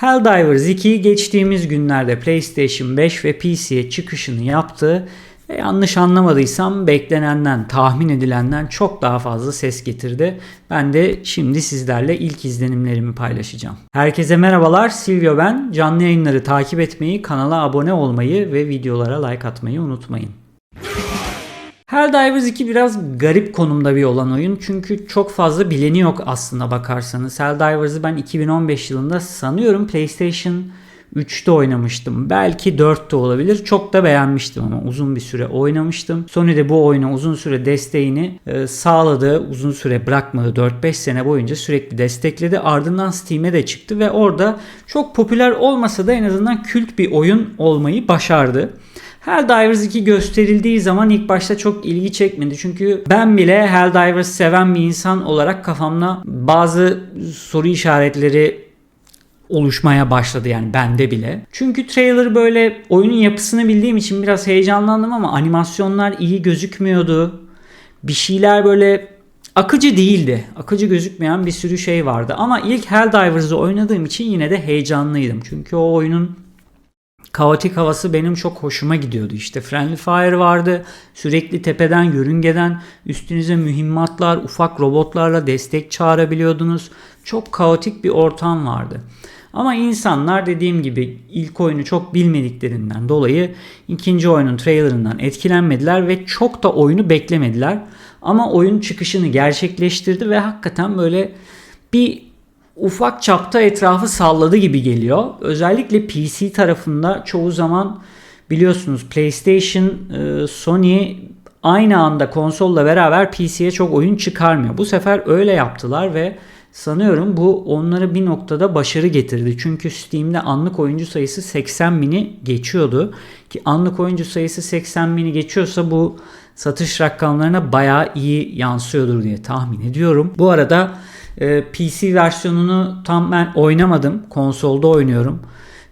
Helldivers 2 geçtiğimiz günlerde PlayStation 5 ve PC'ye çıkışını yaptı. Ve yanlış anlamadıysam beklenenden, tahmin edilenden çok daha fazla ses getirdi. Ben de şimdi sizlerle ilk izlenimlerimi paylaşacağım. Herkese merhabalar, Silvio ben. Canlı yayınları takip etmeyi, kanala abone olmayı ve videolara like atmayı unutmayın. Helldivers 2 biraz garip konumda bir olan oyun. Çünkü çok fazla bileni yok aslında bakarsanız. Helldivers'ı ben 2015 yılında sanıyorum PlayStation 3'te oynamıştım. Belki 4'te olabilir. Çok da beğenmiştim ama uzun bir süre oynamıştım. Sony de bu oyuna uzun süre desteğini e, sağladı. Uzun süre bırakmadı. 4-5 sene boyunca sürekli destekledi. Ardından Steam'e de çıktı ve orada çok popüler olmasa da en azından kült bir oyun olmayı başardı. Helldivers 2 gösterildiği zaman ilk başta çok ilgi çekmedi. Çünkü ben bile Helldivers seven bir insan olarak kafamda bazı soru işaretleri oluşmaya başladı yani bende bile. Çünkü trailer böyle oyunun yapısını bildiğim için biraz heyecanlandım ama animasyonlar iyi gözükmüyordu. Bir şeyler böyle akıcı değildi. Akıcı gözükmeyen bir sürü şey vardı. Ama ilk Helldivers'ı oynadığım için yine de heyecanlıydım. Çünkü o oyunun kaotik havası benim çok hoşuma gidiyordu. İşte Friendly Fire vardı. Sürekli tepeden, yörüngeden üstünüze mühimmatlar, ufak robotlarla destek çağırabiliyordunuz. Çok kaotik bir ortam vardı. Ama insanlar dediğim gibi ilk oyunu çok bilmediklerinden dolayı ikinci oyunun trailerından etkilenmediler ve çok da oyunu beklemediler. Ama oyun çıkışını gerçekleştirdi ve hakikaten böyle bir ufak çapta etrafı salladı gibi geliyor. Özellikle PC tarafında çoğu zaman biliyorsunuz PlayStation, e, Sony aynı anda konsolla beraber PC'ye çok oyun çıkarmıyor. Bu sefer öyle yaptılar ve sanıyorum bu onlara bir noktada başarı getirdi. Çünkü Steam'de anlık oyuncu sayısı 80 bini geçiyordu. Ki anlık oyuncu sayısı 80 bini geçiyorsa bu satış rakamlarına bayağı iyi yansıyordur diye tahmin ediyorum. Bu arada ee, PC versiyonunu tam ben oynamadım. Konsolda oynuyorum.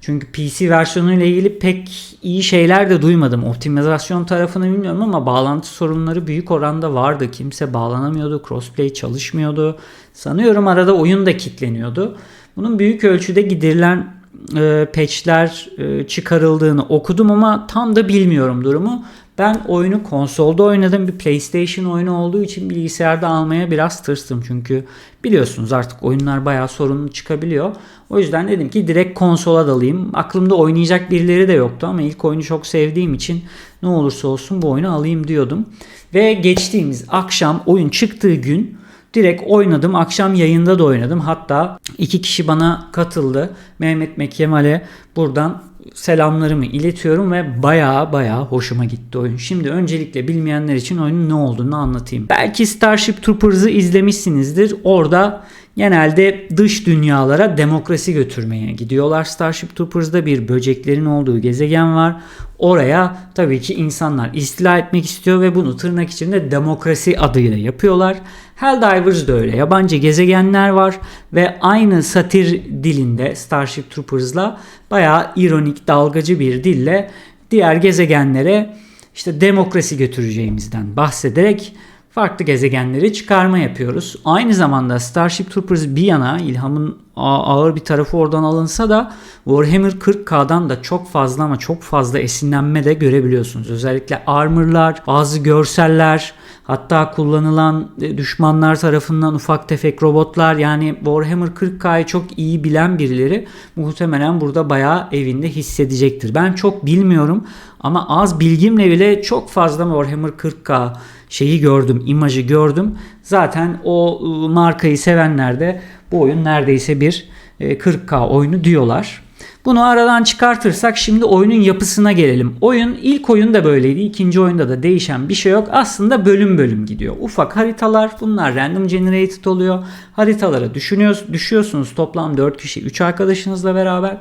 Çünkü PC versiyonu ile ilgili pek iyi şeyler de duymadım. Optimizasyon tarafını bilmiyorum ama bağlantı sorunları büyük oranda vardı. Kimse bağlanamıyordu. Crossplay çalışmıyordu. Sanıyorum arada oyun da kitleniyordu. Bunun büyük ölçüde giderilen e, patchler e, çıkarıldığını okudum ama tam da bilmiyorum durumu. Ben oyunu konsolda oynadım. Bir PlayStation oyunu olduğu için bilgisayarda almaya biraz tırstım. Çünkü biliyorsunuz artık oyunlar bayağı sorunlu çıkabiliyor. O yüzden dedim ki direkt konsola dalayım. Aklımda oynayacak birileri de yoktu ama ilk oyunu çok sevdiğim için ne olursa olsun bu oyunu alayım diyordum. Ve geçtiğimiz akşam oyun çıktığı gün direkt oynadım. Akşam yayında da oynadım. Hatta iki kişi bana katıldı. Mehmet Mekkemal'e buradan selamlarımı iletiyorum ve baya baya hoşuma gitti oyun. Şimdi öncelikle bilmeyenler için oyunun ne olduğunu anlatayım. Belki Starship Troopers'ı izlemişsinizdir. Orada genelde dış dünyalara demokrasi götürmeye gidiyorlar. Starship Troopers'da bir böceklerin olduğu gezegen var. Oraya tabii ki insanlar istila etmek istiyor ve bunu tırnak içinde demokrasi adıyla yapıyorlar. Helldivers da öyle. Yabancı gezegenler var ve aynı satir dilinde Starship Troopers'la bayağı ironik, dalgacı bir dille diğer gezegenlere işte demokrasi götüreceğimizden bahsederek farklı gezegenleri çıkarma yapıyoruz. Aynı zamanda Starship Troopers bir yana ilhamın ağır bir tarafı oradan alınsa da Warhammer 40K'dan da çok fazla ama çok fazla esinlenme de görebiliyorsunuz. Özellikle armorlar, bazı görseller, hatta kullanılan e, düşmanlar tarafından ufak tefek robotlar yani Warhammer 40K'yı çok iyi bilen birileri muhtemelen burada bayağı evinde hissedecektir. Ben çok bilmiyorum ama az bilgimle bile çok fazla Warhammer 40K şeyi gördüm, imajı gördüm. Zaten o ıı, markayı sevenler de bu oyun neredeyse bir 40K e, oyunu diyorlar. Bunu aradan çıkartırsak şimdi oyunun yapısına gelelim. Oyun ilk oyun da böyleydi. ikinci oyunda da değişen bir şey yok. Aslında bölüm bölüm gidiyor. Ufak haritalar bunlar random generated oluyor. Haritalara düşünüyorsunuz, düşüyorsunuz toplam 4 kişi 3 arkadaşınızla beraber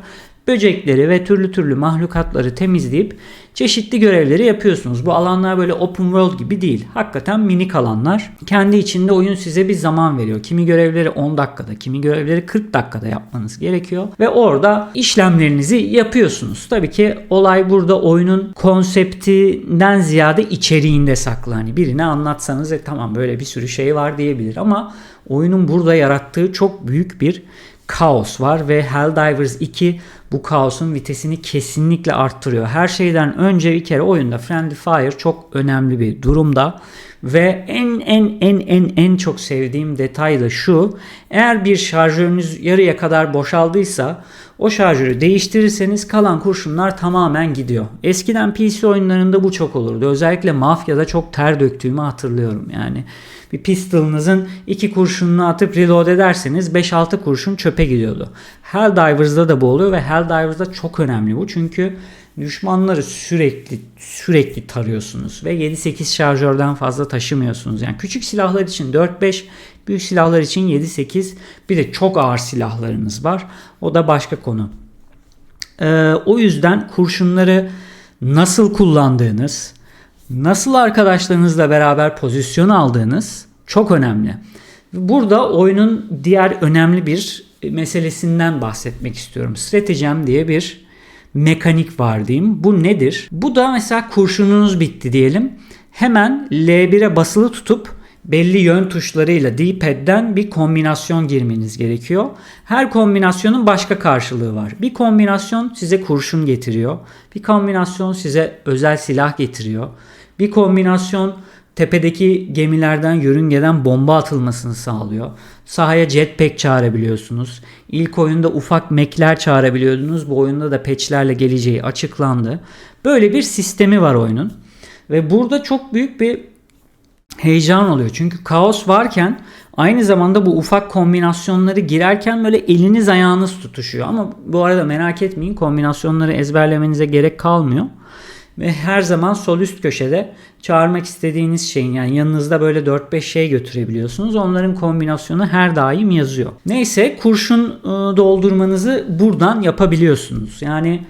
böcekleri ve türlü türlü mahlukatları temizleyip çeşitli görevleri yapıyorsunuz. Bu alanlar böyle open world gibi değil. Hakikaten minik alanlar. Kendi içinde oyun size bir zaman veriyor. Kimi görevleri 10 dakikada, kimi görevleri 40 dakikada yapmanız gerekiyor. Ve orada işlemlerinizi yapıyorsunuz. Tabii ki olay burada oyunun konseptinden ziyade içeriğinde saklı. Hani birine anlatsanız e tamam böyle bir sürü şey var diyebilir ama oyunun burada yarattığı çok büyük bir kaos var ve Helldivers 2 bu kaosun vitesini kesinlikle arttırıyor. Her şeyden önce bir kere oyunda Friendly Fire çok önemli bir durumda ve en en en en en çok sevdiğim detay da şu. Eğer bir şarjörünüz yarıya kadar boşaldıysa o şarjörü değiştirirseniz kalan kurşunlar tamamen gidiyor. Eskiden PC oyunlarında bu çok olurdu. Özellikle Mafya'da çok ter döktüğümü hatırlıyorum yani. Bir pistolunuzun iki kurşununu atıp reload ederseniz 5-6 kurşun çöpe gidiyordu. Helldivers'da da bu oluyor ve Helldivers'da çok önemli bu. Çünkü düşmanları sürekli sürekli tarıyorsunuz ve 7-8 şarjörden fazla taşımıyorsunuz. Yani küçük silahlar için 4-5, büyük silahlar için 7-8 bir de çok ağır silahlarınız var. O da başka konu. Ee, o yüzden kurşunları nasıl kullandığınız, nasıl arkadaşlarınızla beraber pozisyon aldığınız çok önemli. Burada oyunun diğer önemli bir meselesinden bahsetmek istiyorum. Stratejim diye bir mekanik var diyeyim. Bu nedir? Bu da mesela kurşununuz bitti diyelim. Hemen L1'e basılı tutup belli yön tuşlarıyla D-pad'den bir kombinasyon girmeniz gerekiyor. Her kombinasyonun başka karşılığı var. Bir kombinasyon size kurşun getiriyor. Bir kombinasyon size özel silah getiriyor. Bir kombinasyon tepedeki gemilerden yörüngeden bomba atılmasını sağlıyor. Sahaya jetpack çağırabiliyorsunuz. İlk oyunda ufak mekler çağırabiliyordunuz. Bu oyunda da patchlerle geleceği açıklandı. Böyle bir sistemi var oyunun. Ve burada çok büyük bir heyecan oluyor. Çünkü kaos varken aynı zamanda bu ufak kombinasyonları girerken böyle eliniz ayağınız tutuşuyor. Ama bu arada merak etmeyin kombinasyonları ezberlemenize gerek kalmıyor. Ve her zaman sol üst köşede çağırmak istediğiniz şeyin yani yanınızda böyle 4-5 şey götürebiliyorsunuz. Onların kombinasyonu her daim yazıyor. Neyse kurşun ıı, doldurmanızı buradan yapabiliyorsunuz. Yani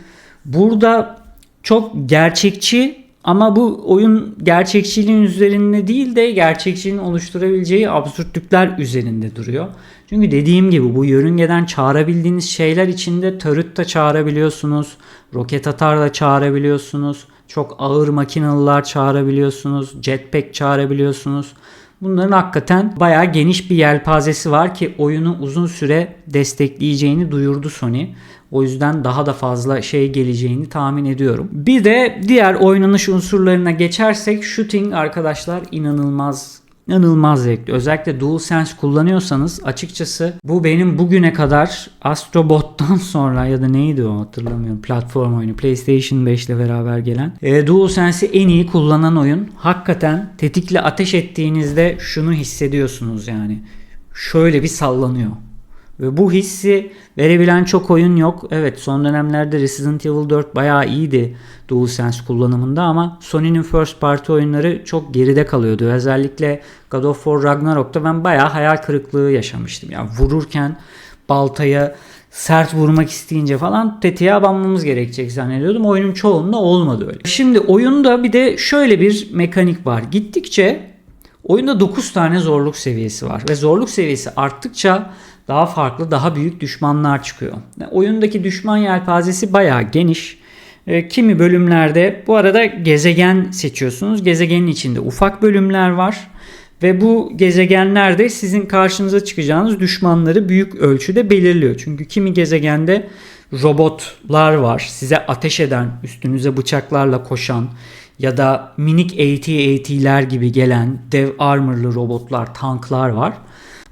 burada çok gerçekçi ama bu oyun gerçekçiliğin üzerinde değil de gerçekçiliğin oluşturabileceği absürtlükler üzerinde duruyor. Çünkü dediğim gibi bu yörüngeden çağırabildiğiniz şeyler içinde turret da çağırabiliyorsunuz. Roket atar da çağırabiliyorsunuz. Çok ağır makinalılar çağırabiliyorsunuz. Jetpack çağırabiliyorsunuz. Bunların hakikaten bayağı geniş bir yelpazesi var ki oyunu uzun süre destekleyeceğini duyurdu Sony. O yüzden daha da fazla şey geleceğini tahmin ediyorum. Bir de diğer oynanış unsurlarına geçersek shooting arkadaşlar inanılmaz inanılmaz zevkli. Özellikle DualSense kullanıyorsanız açıkçası bu benim bugüne kadar Astrobot'tan sonra ya da neydi o hatırlamıyorum. Platform oyunu PlayStation 5 ile beraber gelen. E, DualSense'i en iyi kullanan oyun. Hakikaten tetikle ateş ettiğinizde şunu hissediyorsunuz yani. Şöyle bir sallanıyor. Ve bu hissi verebilen çok oyun yok. Evet son dönemlerde Resident Evil 4 bayağı iyiydi DualSense kullanımında ama Sony'nin first party oyunları çok geride kalıyordu. Özellikle God of War Ragnarok'ta ben bayağı hayal kırıklığı yaşamıştım. Yani vururken baltaya sert vurmak isteyince falan tetiğe abanmamız gerekecek zannediyordum. Oyunun çoğunda olmadı öyle. Şimdi oyunda bir de şöyle bir mekanik var. Gittikçe oyunda 9 tane zorluk seviyesi var ve zorluk seviyesi arttıkça daha farklı, daha büyük düşmanlar çıkıyor. Oyundaki düşman yelpazesi bayağı geniş. E, kimi bölümlerde bu arada gezegen seçiyorsunuz. Gezegenin içinde ufak bölümler var. Ve bu gezegenlerde sizin karşınıza çıkacağınız düşmanları büyük ölçüde belirliyor. Çünkü kimi gezegende robotlar var. Size ateş eden, üstünüze bıçaklarla koşan ya da minik AT-AT'ler gibi gelen dev armorlı robotlar, tanklar var.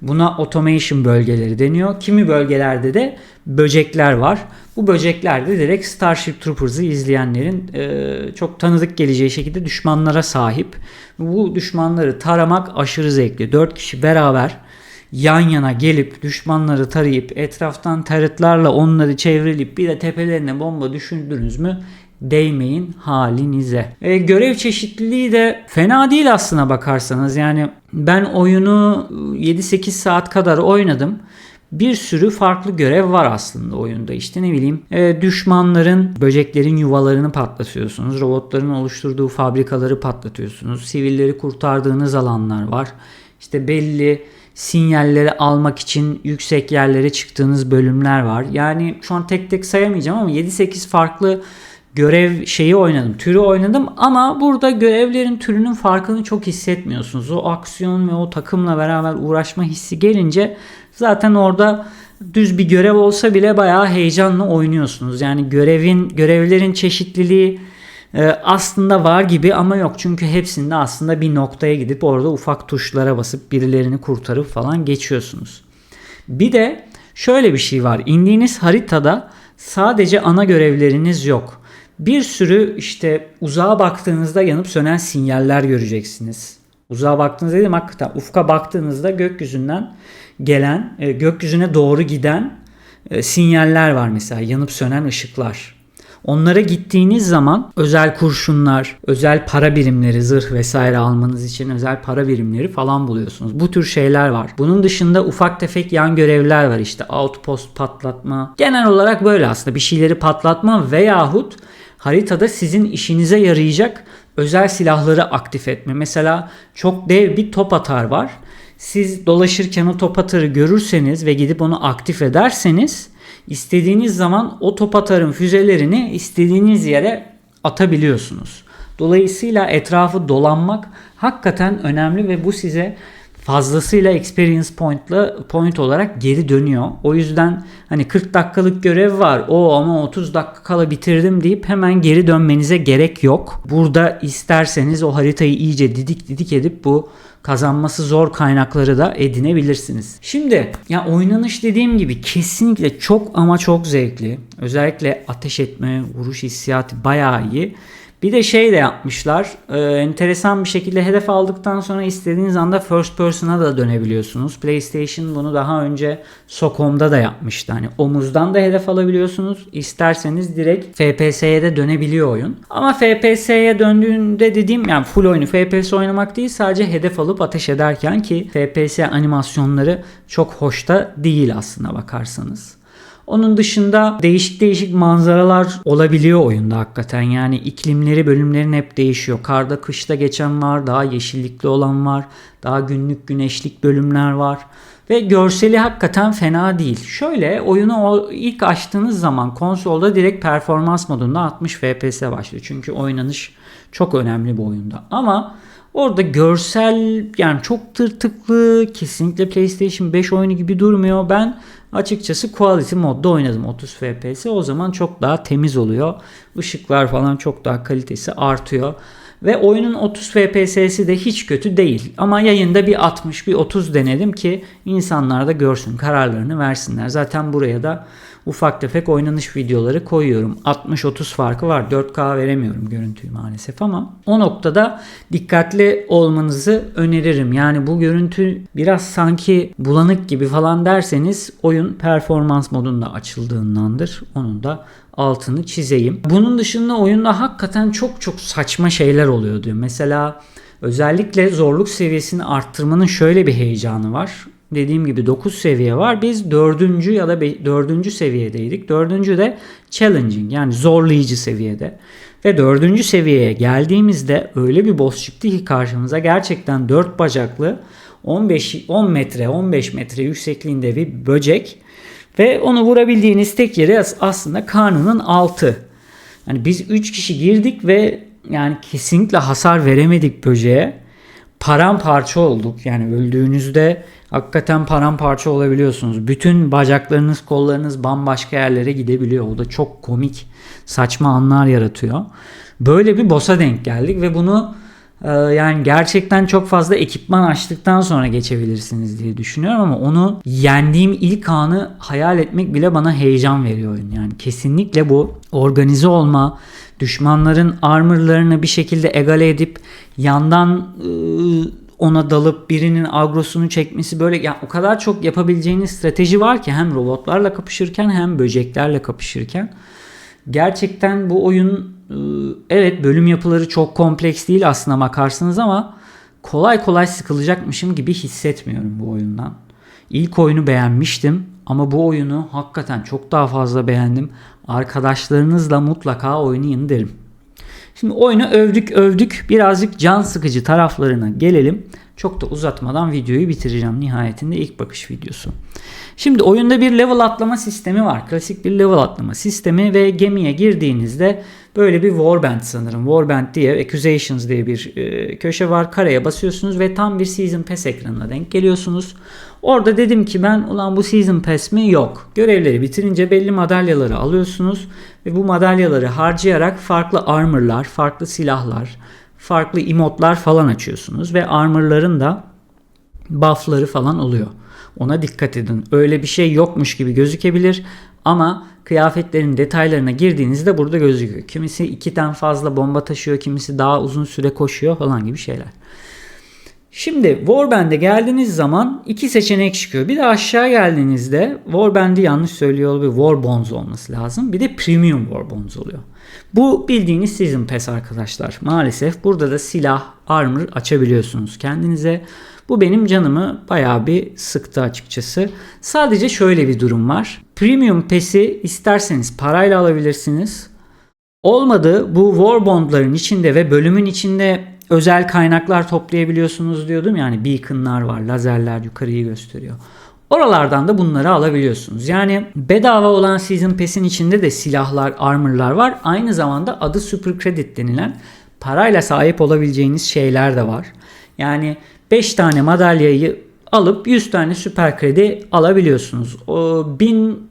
Buna automation bölgeleri deniyor. Kimi bölgelerde de böcekler var. Bu böcekler de direkt Starship Troopers'ı izleyenlerin e, çok tanıdık geleceği şekilde düşmanlara sahip. Bu düşmanları taramak aşırı zevkli. 4 kişi beraber yan yana gelip düşmanları tarayıp etraftan taretlarla onları çevreleyip bir de tepelerine bomba düşündünüz mü değmeyin halinize. E, görev çeşitliliği de fena değil aslına bakarsanız. Yani ben oyunu 7-8 saat kadar oynadım. Bir sürü farklı görev var aslında oyunda işte ne bileyim e, düşmanların böceklerin yuvalarını patlatıyorsunuz robotların oluşturduğu fabrikaları patlatıyorsunuz sivilleri kurtardığınız alanlar var işte belli sinyalleri almak için yüksek yerlere çıktığınız bölümler var yani şu an tek tek sayamayacağım ama 7-8 farklı görev şeyi oynadım, türü oynadım ama burada görevlerin türünün farkını çok hissetmiyorsunuz. O aksiyon ve o takımla beraber uğraşma hissi gelince zaten orada düz bir görev olsa bile bayağı heyecanla oynuyorsunuz. Yani görevin görevlerin çeşitliliği e, aslında var gibi ama yok. Çünkü hepsinde aslında bir noktaya gidip orada ufak tuşlara basıp birilerini kurtarıp falan geçiyorsunuz. Bir de şöyle bir şey var. İndiğiniz haritada sadece ana görevleriniz yok. Bir sürü işte uzağa baktığınızda yanıp sönen sinyaller göreceksiniz. Uzağa baktığınızda dedim hakikaten ufka baktığınızda gökyüzünden gelen, e, gökyüzüne doğru giden e, sinyaller var mesela yanıp sönen ışıklar. Onlara gittiğiniz zaman özel kurşunlar, özel para birimleri, zırh vesaire almanız için özel para birimleri falan buluyorsunuz. Bu tür şeyler var. Bunun dışında ufak tefek yan görevler var işte outpost patlatma. Genel olarak böyle aslında bir şeyleri patlatma veyahut haritada sizin işinize yarayacak özel silahları aktif etme. Mesela çok dev bir top atar var. Siz dolaşırken o top atarı görürseniz ve gidip onu aktif ederseniz istediğiniz zaman o top atarın füzelerini istediğiniz yere atabiliyorsunuz. Dolayısıyla etrafı dolanmak hakikaten önemli ve bu size fazlasıyla experience point'la point olarak geri dönüyor. O yüzden hani 40 dakikalık görev var. O ama 30 dakika kala bitirdim deyip hemen geri dönmenize gerek yok. Burada isterseniz o haritayı iyice didik didik edip bu kazanması zor kaynakları da edinebilirsiniz. Şimdi ya oynanış dediğim gibi kesinlikle çok ama çok zevkli. Özellikle ateş etme, vuruş hissiyatı bayağı iyi. Bir de şey de yapmışlar. E, enteresan bir şekilde hedef aldıktan sonra istediğiniz anda first person'a da dönebiliyorsunuz. PlayStation bunu daha önce Sokom'da da yapmıştı. Hani omuzdan da hedef alabiliyorsunuz. İsterseniz direkt FPS'ye de dönebiliyor oyun. Ama FPS'ye döndüğünde dediğim yani full oyunu FPS oynamak değil sadece hedef alıp ateş ederken ki FPS animasyonları çok hoşta değil aslında bakarsanız. Onun dışında değişik değişik manzaralar olabiliyor oyunda hakikaten. Yani iklimleri bölümlerin hep değişiyor. Karda kışta geçen var, daha yeşillikli olan var, daha günlük güneşlik bölümler var. Ve görseli hakikaten fena değil. Şöyle oyunu ilk açtığınız zaman konsolda direkt performans modunda 60 FPS başlıyor. Çünkü oynanış çok önemli bu oyunda. Ama Orada görsel yani çok tırtıklı kesinlikle PlayStation 5 oyunu gibi durmuyor. Ben açıkçası quality modda oynadım 30 FPS. O zaman çok daha temiz oluyor. Işıklar falan çok daha kalitesi artıyor. Ve oyunun 30 FPS'si de hiç kötü değil. Ama yayında bir 60 bir 30 denedim ki insanlar da görsün kararlarını versinler. Zaten buraya da ufak tefek oynanış videoları koyuyorum. 60-30 farkı var. 4K veremiyorum görüntüyü maalesef ama o noktada dikkatli olmanızı öneririm. Yani bu görüntü biraz sanki bulanık gibi falan derseniz oyun performans modunda açıldığındandır. Onun da altını çizeyim. Bunun dışında oyunda hakikaten çok çok saçma şeyler oluyor diyor. Mesela özellikle zorluk seviyesini arttırmanın şöyle bir heyecanı var dediğim gibi 9 seviye var. Biz 4. ya da 4. seviyedeydik. 4. de challenging yani zorlayıcı seviyede. Ve 4. seviyeye geldiğimizde öyle bir boss çıktı ki karşımıza gerçekten 4 bacaklı 15 10 metre 15 metre yüksekliğinde bir böcek ve onu vurabildiğiniz tek yeri aslında karnının altı. Yani biz 3 kişi girdik ve yani kesinlikle hasar veremedik böceğe. Paramparça olduk. Yani öldüğünüzde hakikaten paramparça olabiliyorsunuz. Bütün bacaklarınız, kollarınız bambaşka yerlere gidebiliyor. O da çok komik, saçma anlar yaratıyor. Böyle bir boss'a denk geldik ve bunu e, yani gerçekten çok fazla ekipman açtıktan sonra geçebilirsiniz diye düşünüyorum ama onu yendiğim ilk anı hayal etmek bile bana heyecan veriyor. Yani kesinlikle bu organize olma, düşmanların armorlarını bir şekilde egale edip yandan ıı, ona dalıp birinin agrosunu çekmesi böyle ya o kadar çok yapabileceğiniz strateji var ki hem robotlarla kapışırken hem böceklerle kapışırken. Gerçekten bu oyun ıı, evet bölüm yapıları çok kompleks değil aslına bakarsınız ama kolay kolay sıkılacakmışım gibi hissetmiyorum bu oyundan. İlk oyunu beğenmiştim ama bu oyunu hakikaten çok daha fazla beğendim. Arkadaşlarınızla mutlaka oynayın derim. Şimdi oyunu övdük övdük birazcık can sıkıcı taraflarına gelelim. Çok da uzatmadan videoyu bitireceğim nihayetinde ilk bakış videosu. Şimdi oyunda bir level atlama sistemi var. Klasik bir level atlama sistemi ve gemiye girdiğinizde böyle bir warband sanırım. Warband diye Accusations diye bir e, köşe var. Karaya basıyorsunuz ve tam bir Season Pass ekranına denk geliyorsunuz. Orada dedim ki ben ulan bu Season Pass mi? Yok. Görevleri bitirince belli madalyaları alıyorsunuz ve bu madalyaları harcayarak farklı armorlar, farklı silahlar, farklı emotlar falan açıyorsunuz ve armorların da buffları falan oluyor. Ona dikkat edin. Öyle bir şey yokmuş gibi gözükebilir ama kıyafetlerin detaylarına girdiğinizde burada gözüküyor. Kimisi ikiden fazla bomba taşıyor, kimisi daha uzun süre koşuyor falan gibi şeyler. Şimdi Warband'e geldiğiniz zaman iki seçenek çıkıyor. Bir de aşağı geldiğinizde Warband'i yanlış söylüyor olabilir. War Bonds olması lazım. Bir de Premium War Bonds oluyor. Bu bildiğiniz Season Pass arkadaşlar. Maalesef burada da silah, armor açabiliyorsunuz kendinize. Bu benim canımı bayağı bir sıktı açıkçası. Sadece şöyle bir durum var. Premium Pass'i isterseniz parayla alabilirsiniz. Olmadı bu War Bond'ların içinde ve bölümün içinde özel kaynaklar toplayabiliyorsunuz diyordum. Yani beacon'lar var, lazerler yukarıyı gösteriyor. Oralardan da bunları alabiliyorsunuz. Yani bedava olan Season Pass'in içinde de silahlar, armorlar var. Aynı zamanda adı Super Credit denilen parayla sahip olabileceğiniz şeyler de var. Yani 5 tane madalyayı alıp 100 tane süper kredi alabiliyorsunuz. O 1000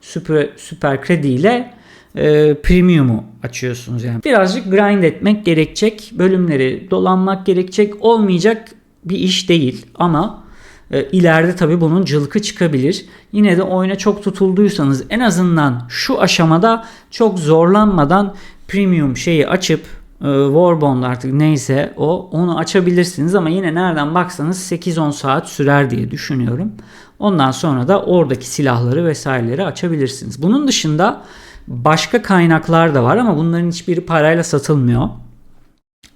süper, süper kredi ile e, premium'u açıyorsunuz yani. Birazcık grind etmek gerekecek. Bölümleri dolanmak gerekecek. Olmayacak bir iş değil ama e, ileride tabii bunun cılkı çıkabilir. Yine de oyuna çok tutulduysanız en azından şu aşamada çok zorlanmadan premium şeyi açıp e, Warbond artık neyse o onu açabilirsiniz ama yine nereden baksanız 8-10 saat sürer diye düşünüyorum. Ondan sonra da oradaki silahları vesaireleri açabilirsiniz. Bunun dışında başka kaynaklar da var ama bunların hiçbiri parayla satılmıyor.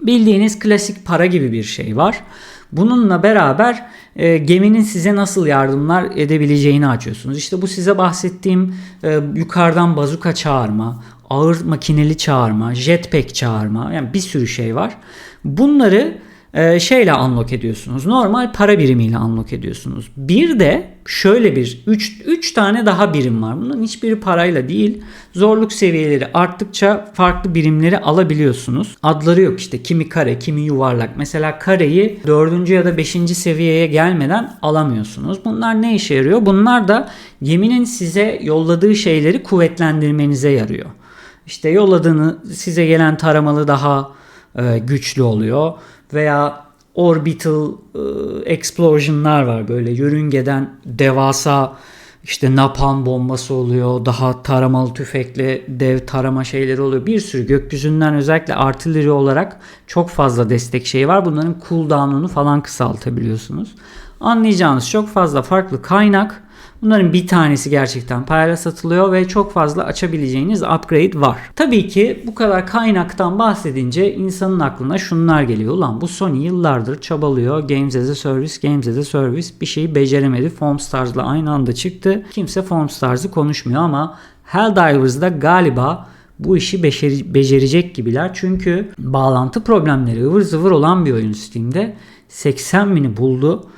Bildiğiniz klasik para gibi bir şey var. Bununla beraber e, geminin size nasıl yardımlar edebileceğini açıyorsunuz. İşte bu size bahsettiğim e, yukarıdan bazuka çağırma, ağır makineli çağırma, jetpack çağırma yani bir sürü şey var. Bunları e, şeyle unlock ediyorsunuz. Normal para birimiyle unlock ediyorsunuz. Bir de şöyle bir 3 3 tane daha birim var. Bunun hiçbiri parayla değil. Zorluk seviyeleri arttıkça farklı birimleri alabiliyorsunuz. Adları yok işte. Kimi kare, kimi yuvarlak. Mesela kareyi 4. ya da 5. seviyeye gelmeden alamıyorsunuz. Bunlar ne işe yarıyor? Bunlar da geminin size yolladığı şeyleri kuvvetlendirmenize yarıyor. İşte yolladığını size gelen taramalı daha e, güçlü oluyor veya orbital e, explosion'lar var böyle yörüngeden devasa işte napalm bombası oluyor. Daha taramalı tüfekle dev tarama şeyleri oluyor. Bir sürü gökyüzünden özellikle artilleri olarak çok fazla destek şeyi var. Bunların cooldown'unu falan kısaltabiliyorsunuz. Anlayacağınız çok fazla farklı kaynak Bunların bir tanesi gerçekten parayla satılıyor ve çok fazla açabileceğiniz upgrade var. Tabii ki bu kadar kaynaktan bahsedince insanın aklına şunlar geliyor. Ulan bu Sony yıllardır çabalıyor. Games as a Service, Games as a Service bir şeyi beceremedi. Foam Stars'la aynı anda çıktı. Kimse Foam Stars'ı konuşmuyor ama Helldivers'da galiba bu işi beşeri, becerecek gibiler. Çünkü bağlantı problemleri ıvır zıvır olan bir oyun Steam'de 80 bini buldu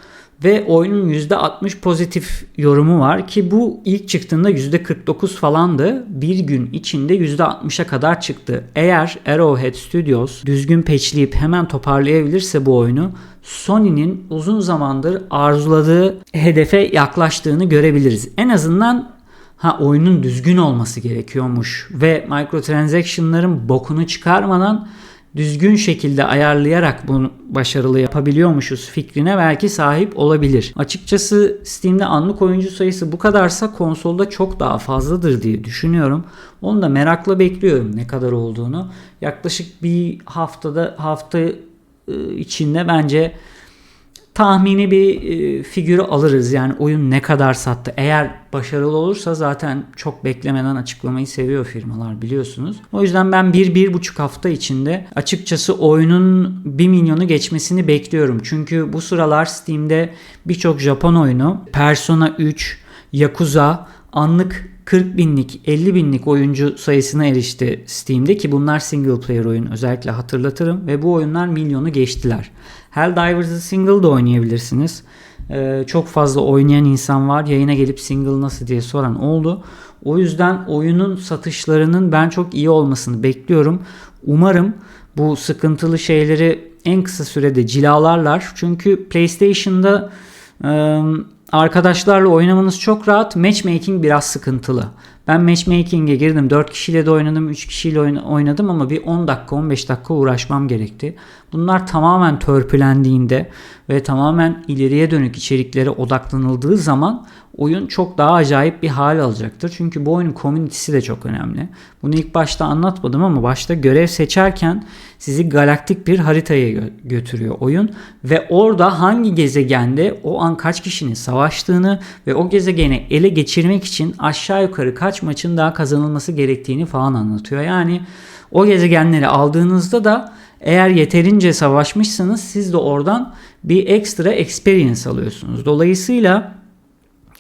ve oyunun %60 pozitif yorumu var ki bu ilk çıktığında %49 falandı. Bir gün içinde %60'a kadar çıktı. Eğer Arrowhead Studios düzgün peçleyip hemen toparlayabilirse bu oyunu Sony'nin uzun zamandır arzuladığı hedefe yaklaştığını görebiliriz. En azından ha oyunun düzgün olması gerekiyormuş ve microtransaction'ların bokunu çıkarmadan düzgün şekilde ayarlayarak bunu başarılı yapabiliyormuşuz fikrine belki sahip olabilir. Açıkçası Steam'de anlık oyuncu sayısı bu kadarsa konsolda çok daha fazladır diye düşünüyorum. Onu da merakla bekliyorum ne kadar olduğunu. Yaklaşık bir haftada hafta ıı, içinde bence tahmini bir e, figürü alırız. Yani oyun ne kadar sattı. Eğer başarılı olursa zaten çok beklemeden açıklamayı seviyor firmalar biliyorsunuz. O yüzden ben bir, bir buçuk hafta içinde açıkçası oyunun 1 milyonu geçmesini bekliyorum. Çünkü bu sıralar Steam'de birçok Japon oyunu Persona 3, Yakuza anlık 40 binlik 50 binlik oyuncu sayısına erişti Steam'de ki bunlar single player oyun özellikle hatırlatırım ve bu oyunlar milyonu geçtiler. Helldivers'ı single da oynayabilirsiniz. Ee, çok fazla oynayan insan var. Yayına gelip single nasıl diye soran oldu. O yüzden oyunun satışlarının ben çok iyi olmasını bekliyorum. Umarım bu sıkıntılı şeyleri en kısa sürede cilalarlar. Çünkü PlayStation'da arkadaşlarla oynamanız çok rahat. Matchmaking biraz sıkıntılı. Ben matchmaking'e girdim. 4 kişiyle de oynadım, 3 kişiyle oynadım ama bir 10 dakika, 15 dakika uğraşmam gerekti. Bunlar tamamen törpülendiğinde ve tamamen ileriye dönük içeriklere odaklanıldığı zaman oyun çok daha acayip bir hal alacaktır. Çünkü bu oyunun komünitesi de çok önemli. Bunu ilk başta anlatmadım ama başta görev seçerken sizi galaktik bir haritaya gö- götürüyor oyun ve orada hangi gezegende o an kaç kişinin savaştığını ve o gezegeni ele geçirmek için aşağı yukarı kaç maçın daha kazanılması gerektiğini falan anlatıyor. Yani o gezegenleri aldığınızda da eğer yeterince savaşmışsanız siz de oradan bir ekstra experience alıyorsunuz. Dolayısıyla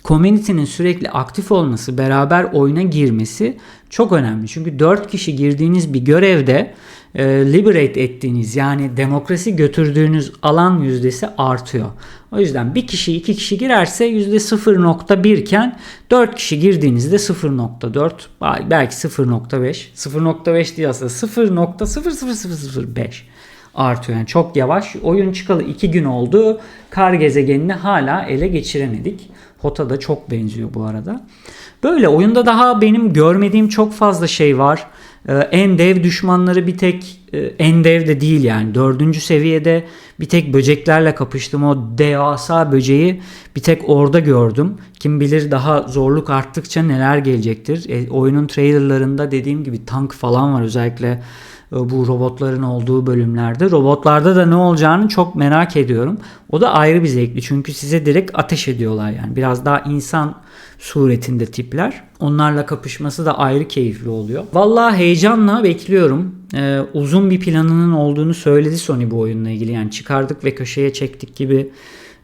community'nin sürekli aktif olması, beraber oyuna girmesi çok önemli. Çünkü 4 kişi girdiğiniz bir görevde e, liberate ettiğiniz yani demokrasi götürdüğünüz alan yüzdesi artıyor. O yüzden bir kişi iki kişi girerse yüzde 0.1 iken 4 kişi girdiğinizde 0.4 belki 0.5 0.5 değil aslında 0.00005 artıyor. Yani çok yavaş. Oyun çıkalı 2 gün oldu. Kar gezegenini hala ele geçiremedik. Hota da çok benziyor bu arada. Böyle oyunda daha benim görmediğim çok fazla şey var. Ee, en dev düşmanları bir tek e, en dev de değil yani. Dördüncü seviyede bir tek böceklerle kapıştım. O devasa böceği bir tek orada gördüm. Kim bilir daha zorluk arttıkça neler gelecektir. E, oyunun trailerlarında dediğim gibi tank falan var özellikle bu robotların olduğu bölümlerde. Robotlarda da ne olacağını çok merak ediyorum. O da ayrı bir zevkli çünkü size direkt ateş ediyorlar yani. Biraz daha insan suretinde tipler. Onlarla kapışması da ayrı keyifli oluyor. Vallahi heyecanla bekliyorum. Ee, uzun bir planının olduğunu söyledi Sony bu oyunla ilgili. Yani çıkardık ve köşeye çektik gibi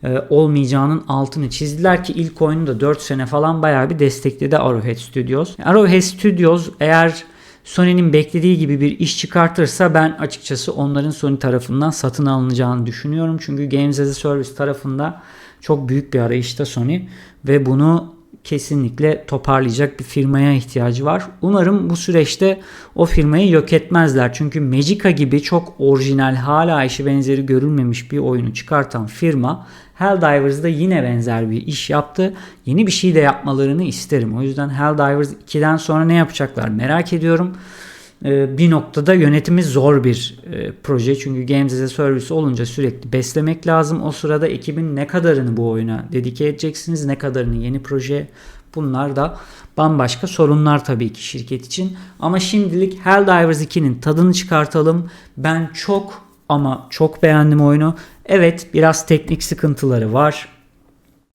e, olmayacağının altını çizdiler ki ilk oyunu da 4 sene falan bayağı bir destekledi Arrowhead Studios. Arrowhead Studios eğer Sony'nin beklediği gibi bir iş çıkartırsa ben açıkçası onların Sony tarafından satın alınacağını düşünüyorum. Çünkü Games as a Service tarafında çok büyük bir arayışta Sony ve bunu kesinlikle toparlayacak bir firmaya ihtiyacı var. Umarım bu süreçte o firmayı yok etmezler. Çünkü Magica gibi çok orijinal hala işi benzeri görülmemiş bir oyunu çıkartan firma Helldivers'da yine benzer bir iş yaptı. Yeni bir şey de yapmalarını isterim. O yüzden Helldivers 2'den sonra ne yapacaklar merak ediyorum. Ee, bir noktada yönetimi zor bir e, proje. Çünkü Games as a Service olunca sürekli beslemek lazım. O sırada ekibin ne kadarını bu oyuna dedike edeceksiniz, ne kadarını yeni proje. Bunlar da bambaşka sorunlar tabii ki şirket için. Ama şimdilik Helldivers 2'nin tadını çıkartalım. Ben çok ama çok beğendim oyunu. Evet biraz teknik sıkıntıları var.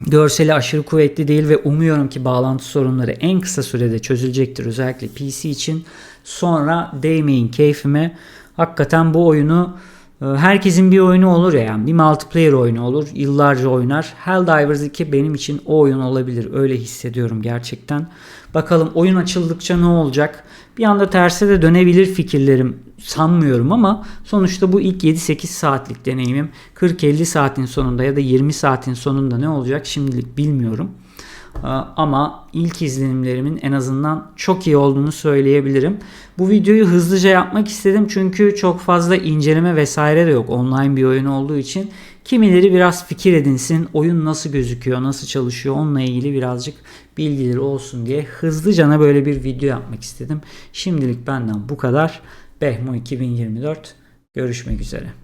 Görseli aşırı kuvvetli değil ve umuyorum ki bağlantı sorunları en kısa sürede çözülecektir özellikle PC için. Sonra değmeyin keyfime. Hakikaten bu oyunu e, herkesin bir oyunu olur ya yani bir multiplayer oyunu olur. Yıllarca oynar. Helldivers 2 benim için o oyun olabilir. Öyle hissediyorum gerçekten. Bakalım oyun açıldıkça ne olacak? Bir anda terse de dönebilir fikirlerim sanmıyorum ama sonuçta bu ilk 7-8 saatlik deneyimim 40-50 saatin sonunda ya da 20 saatin sonunda ne olacak şimdilik bilmiyorum. Ee, ama ilk izlenimlerimin en azından çok iyi olduğunu söyleyebilirim. Bu videoyu hızlıca yapmak istedim çünkü çok fazla inceleme vesaire de yok online bir oyun olduğu için. Kimileri biraz fikir edinsin, oyun nasıl gözüküyor, nasıl çalışıyor onunla ilgili birazcık bilgileri olsun diye hızlıcana böyle bir video yapmak istedim. Şimdilik benden bu kadar. Behmo 2024 görüşmek üzere.